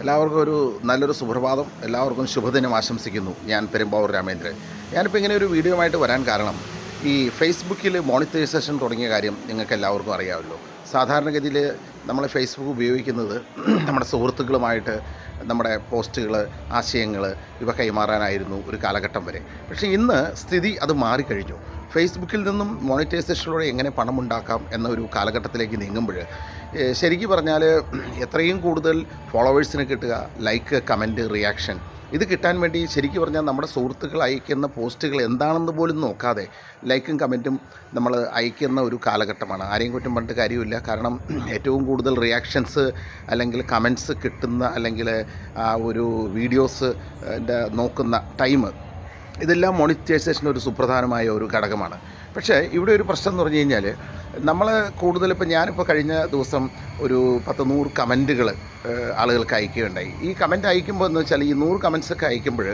എല്ലാവർക്കും ഒരു നല്ലൊരു സുപ്രഭാതം. എല്ലാവർക്കും ശുഭദിനം ആശംസിക്കുന്നു. ഞാൻ പെരുമ്പാവൂർ രാമേന്ദ്രൻ. ഞാനിപ്പോൾ ഇങ്ങനെ ഒരു വീഡിയോ ആയിട്ട് വരാൻ കാരണം ഈ ഫേസ്ബുക്കിൽ മോണിറ്റൈസേഷൻ തുടങ്ങിയ കാര്യം നിങ്ങൾക്ക് എല്ലാവർക്കും അറിയാമല്ലോ. സാധാരണഗതിയിൽ നമ്മൾ ഫേസ്ബുക്ക് ഉപയോഗിക്കുന്നത് നമ്മുടെ സുഹൃത്തുക്കളുമായിട്ട് നമ്മുടെ പോസ്റ്റുകൾ ആശയങ്ങൾ ഇവ കൈമാറാനായിരുന്നു ഒരു കാലഘട്ടം വരെ. പക്ഷേ ഇന്ന് സ്ഥിതി അത് മാറിക്കഴിഞ്ഞു. ഫേസ്ബുക്കിൽ നിന്നും മോണിറ്റൈസേഷനിലൂടെ എങ്ങനെ പണമുണ്ടാക്കാം എന്നൊരു കാലഘട്ടത്തിലേക്ക് നീങ്ങുമ്പോൾ ശരിക്കും പറഞ്ഞാൽ എത്രയും കൂടുതൽ ഫോളോവേഴ്സിന് കിട്ടുക ലൈക്ക് കമന്റ് റിയാക്ഷൻ ഇത് കിട്ടാൻ വേണ്ടി ശരിക്കും പറഞ്ഞാൽ നമ്മുടെ സുഹൃത്തുക്കൾ അയക്കുന്ന പോസ്റ്റുകൾ എന്താണെന്ന് പോലും നോക്കാതെ ലൈക്കും കമന്റും നമ്മൾ അയക്കുന്ന ഒരു കാലഘട്ടമാണ്. ആരെയും കുറ്റം പറഞ്ഞിട്ട് കാര്യമില്ല. കാരണം ഏറ്റവും കൂടുതൽ റിയാക്ഷൻസ് അല്ലെങ്കിൽ കമന്റ്സ് കിട്ടുന്ന അല്ലെങ്കിൽ ആ ഒരു വീഡിയോസ് നോക്കുന്ന ടൈം ഇതെല്ലാം മോണിറ്റൈസേഷൻ ഒരു സുപ്രധാനമായ ഒരു ഘടകമാണ്. പക്ഷേ ഇവിടെ ഒരു പ്രശ്നം എന്ന് പറഞ്ഞു കഴിഞ്ഞാൽ നമ്മൾ കൂടുതൽ ഇപ്പോൾ ഞാനിപ്പോൾ കഴിഞ്ഞ ദിവസം ഒരു പത്ത് നൂറ് കമന്റുകൾ ആളുകൾക്ക് അയക്കുകയുണ്ടായി. ഈ കമന്റ് അയക്കുമ്പോൾ എന്ന് വെച്ചാൽ ഈ നൂറ് കമൻസൊക്കെ അയക്കുമ്പോൾ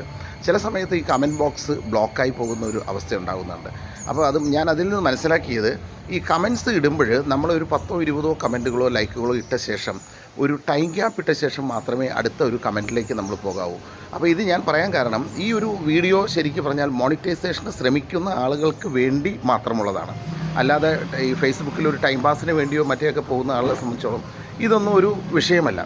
ചില സമയത്ത് ഈ കമന്റ് ബോക്സ് ബ്ലോക്കായി പോകുന്ന ഒരു അവസ്ഥ ഉണ്ടാകുന്നുണ്ട്. അപ്പോൾ അത് ഞാൻ അതിൽ നിന്ന് മനസ്സിലാക്കിയത് ഈ കമൻസ് ഇടുമ്പോൾ നമ്മളൊരു പത്തോ ഇരുപതോ കമന്റുകളോ ലൈക്കുകളോ ഇട്ട ശേഷം ഒരു ടൈം ഗ്യാപ്പ് ഇട്ട ശേഷം മാത്രമേ അടുത്ത ഒരു കമന്റിലേക്ക് നമ്മൾ പോകാവൂ. അപ്പോൾ ഇത് ഞാൻ പറയാൻ കാരണം ഈ ഒരു വീഡിയോ ശരിക്കും പറഞ്ഞാൽ മോണിറ്റൈസേഷന് ശ്രമിക്കുന്ന ആളുകൾക്ക് വേണ്ടി മാത്രമുള്ളതാണ്. അല്ലാതെ ഈ ഫേസ്ബുക്കിൽ ഒരു ടൈം പാസിന് വേണ്ടിയോ മറ്റേയൊക്കെ പോകുന്ന ആളുകളെ സംബന്ധിച്ചോളം ഇതൊന്നും ഒരു വിഷയമല്ല.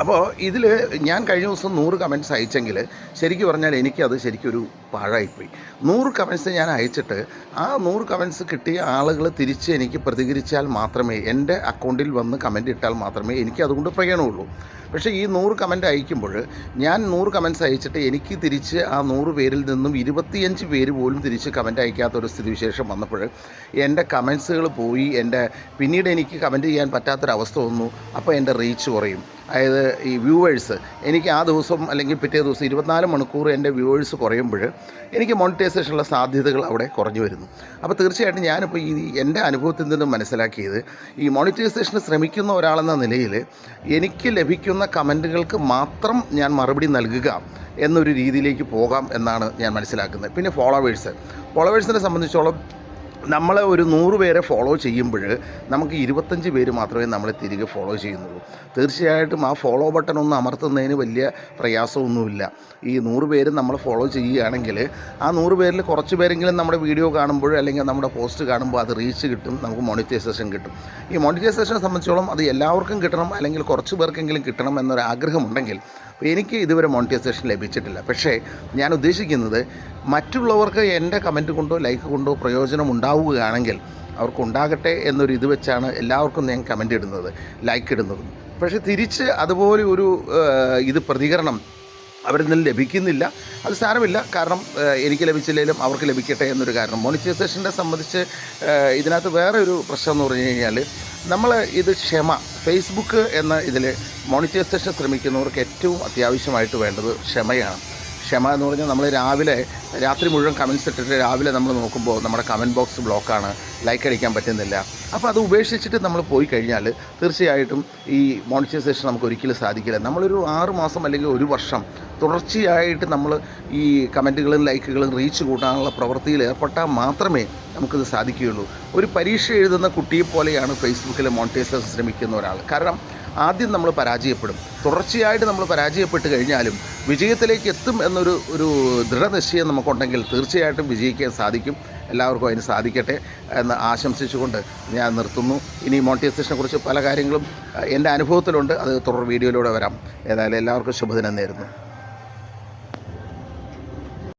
അപ്പോൾ ഇതിൽ ഞാൻ കഴിഞ്ഞ ദിവസം നൂറ് കമന്റ്സ് അയച്ചെങ്കിൽ ശരിക്കും പറഞ്ഞാൽ എനിക്കത് ശരിക്കൊരു പാഴായിപ്പോയി. നൂറ് കമന്റ്സ് ഞാൻ അയച്ചിട്ട് ആ നൂറ് കമന്റ്സ് കിട്ടിയ ആളുകൾ തിരിച്ച് എനിക്ക് പ്രതികരിച്ചാൽ മാത്രമേ എന്റെ അക്കൗണ്ടിൽ വന്ന് കമന്റ് ഇട്ടാൽ മാത്രമേ എനിക്ക് അതുകൊണ്ട് പ്രയോണമുള്ളൂ പക്ഷേ ഈ നൂറ് കമന്റ് അയക്കുമ്പോൾ ഞാൻ നൂറ് കമന്റ്സ് അയച്ചിട്ട് എനിക്ക് തിരിച്ച് ആ നൂറ് പേരിൽ നിന്നും ഇരുപത്തിയഞ്ച് പേര് പോലും തിരിച്ച് കമന്റ് അയക്കാത്ത ഒരു സ്ഥിതിവിശേഷം വന്നപ്പോൾ എന്റെ കമന്റ്സുകൾ പോയി എന്റെ പിന്നീട് എനിക്ക് കമന്റ് ചെയ്യാൻ പറ്റാത്തൊരവസ്ഥ വന്നു അപ്പോൾ എന്റെ റീച്ച് കുറയും. അതായത് ഈ വ്യൂവേഴ്സ് എനിക്ക് ആ ദിവസം അല്ലെങ്കിൽ പിറ്റേ ദിവസം ഇരുപത്തിനാല് മണിക്കൂർ എന്റെ വ്യൂവേഴ്സ് കുറയുമ്പോൾ എനിക്ക് മോണിറ്റൈസേഷനുള്ള സാധ്യതകൾ അവിടെ കുറഞ്ഞു വരുന്നു. അപ്പോൾ തീർച്ചയായിട്ടും ഞാനിപ്പോൾ ഈ എന്റെ അനുഭവത്തിൽ നിന്നും മനസ്സിലാക്കിയത് ഈ മോണിറ്റൈസേഷന് ശ്രമിക്കുന്ന ഒരാളെന്ന നിലയിൽ എനിക്ക് ലഭിക്കുന്ന കമന്റുകൾക്ക് മാത്രം ഞാൻ മറുപടി നൽകുക എന്നൊരു രീതിയിലേക്ക് പോകാം എന്നാണ് ഞാൻ മനസ്സിലാക്കുന്നത്. പിന്നെ ഫോളോവേഴ്സ്. ഫോളോവേഴ്സിനെ സംബന്ധിച്ചോളം നമ്മളെ ഒരു നൂറ് പേരെ ഫോളോ ചെയ്യുമ്പോൾ നമുക്ക് ഇരുപത്തഞ്ച് പേര് മാത്രമേ നമ്മളെ തിരികെ ഫോളോ ചെയ്യുന്നുള്ളൂ. തീർച്ചയായിട്ടും ആ ഫോളോ ബട്ടൺ ഒന്ന് അമർത്തുന്നതിന് വലിയ പ്രയാസമൊന്നുമില്ല. ഈ നൂറ് പേര് നമ്മൾ ഫോളോ ചെയ്യുകയാണെങ്കിൽ ആ നൂറ് പേരിൽ കുറച്ച് പേരെങ്കിലും നമ്മുടെ വീഡിയോ കാണുമ്പോൾ അല്ലെങ്കിൽ നമ്മുടെ പോസ്റ്റ് കാണുമ്പോൾ അത് റീച്ച് കിട്ടും നമുക്ക് മോണിറ്റൈസേഷൻ കിട്ടും. ഈ മോണിറ്റൈസേഷനെ സംബന്ധിച്ചോളം അത് എല്ലാവർക്കും കിട്ടണം അല്ലെങ്കിൽ കുറച്ച് പേർക്കെങ്കിലും കിട്ടണം എന്നൊരു ആഗ്രഹമുണ്ടെങ്കിൽ അപ്പോൾ എനിക്ക് ഇതുവരെ മോണിറ്റൈസേഷൻ ലഭിച്ചിട്ടില്ല. പക്ഷേ ഞാൻ ഉദ്ദേശിക്കുന്നത് മറ്റുള്ളവർക്ക് എന്റെ കമന്റ് കൊണ്ടോ ലൈക്ക് കൊണ്ടോ പ്രയോജനം ഉണ്ടാവുകയാണെങ്കിൽ അവർക്കുണ്ടാകട്ടെ എന്നൊരു ഇത് വെച്ചാണ് എല്ലാവർക്കും ഞാൻ കമന്റ് ഇടുന്നത് ലൈക്ക് ഇടുന്നത്. പക്ഷേ തിരിച്ച് അതുപോലെ ഒരു ഇത് പ്രതികരണം അവരിൽ നിന്ന് ലഭിക്കുന്നില്ല. അത് സാരമില്ല. കാരണം എനിക്ക് ലഭിച്ചില്ലെങ്കിലും അവർക്ക് ലഭിക്കട്ടെ എന്നൊരു കാരണം. മോണിറ്റൈസേഷനെ സംബന്ധിച്ച് ഇതിനകത്ത് വേറെ ഒരു പ്രശ്നം എന്ന് പറഞ്ഞു കഴിഞ്ഞാൽ നമ്മൾ ഇത് ക്ഷമ ഫേസ്ബുക്ക് എന്ന ഇതിൽ മോണിറ്റൈസേഷൻ ശ്രമിക്കുന്നവർക്ക് ഏറ്റവും അത്യാവശ്യമായിട്ട് വേണ്ടത് ക്ഷമയാണ്. ക്ഷമ എന്ന് പറഞ്ഞാൽ നമ്മൾ രാവിലെ രാത്രി മുഴുവൻ കമൻസ് ഇട്ടിട്ട് രാവിലെ നമ്മൾ നോക്കുമ്പോൾ നമ്മുടെ കമന്റ് ബോക്സ് ബ്ലോക്കാണ് ലൈക്ക് അടിക്കാൻ പറ്റുന്നില്ല. അപ്പോൾ അത് ഉപേക്ഷിച്ചിട്ട് നമ്മൾ പോയി കഴിഞ്ഞാൽ തീർച്ചയായിട്ടും ഈ മോണിറ്റൈസേഷൻ നമുക്ക് ഒരിക്കലും സാധിക്കില്ല. നമ്മളൊരു ആറ് മാസം അല്ലെങ്കിൽ ഒരു വർഷം തുടർച്ചയായിട്ട് നമ്മൾ ഈ കമന്റുകളും ലൈക്കുകളും റീച്ച് കൂട്ടാനുള്ള പ്രവൃത്തിയിൽ ഏർപ്പെട്ടാൽ മാത്രമേ നമുക്കിത് സാധിക്കുകയുള്ളൂ. ഒരു പരീക്ഷ എഴുതുന്ന കുട്ടിയെപ്പോലെയാണ് ഫേസ്ബുക്കിൽ മോണിറ്റൈസേഷൻ ശ്രമിക്കുന്ന ഒരാൾ കാരണം ആദ്യം നമ്മൾ പരാജയപ്പെടും. തുടർച്ചയായിട്ട് നമ്മൾ പരാജയപ്പെട്ട് കഴിഞ്ഞാലും വിജയത്തിലേക്ക് എത്തും എന്നൊരു ഒരു ദൃഢനിശ്ചയം നമുക്കുണ്ടെങ്കിൽ തീർച്ചയായിട്ടും വിജയിക്കാൻ സാധിക്കും. എല്ലാവർക്കും അതിന് സാധിക്കട്ടെ എന്ന് ആശംസിച്ചുകൊണ്ട് ഞാൻ നിർത്തുന്നു. ഇനി മോണിറ്റൈസേഷനെ കുറിച്ച് പല കാര്യങ്ങളും എന്റെ അനുഭവത്തിലുണ്ട്. അത് തുടർ വീഡിയോയിലൂടെ വരാം. ഏതായാലും എല്ലാവർക്കും ശുഭദിനം നേരുന്നു.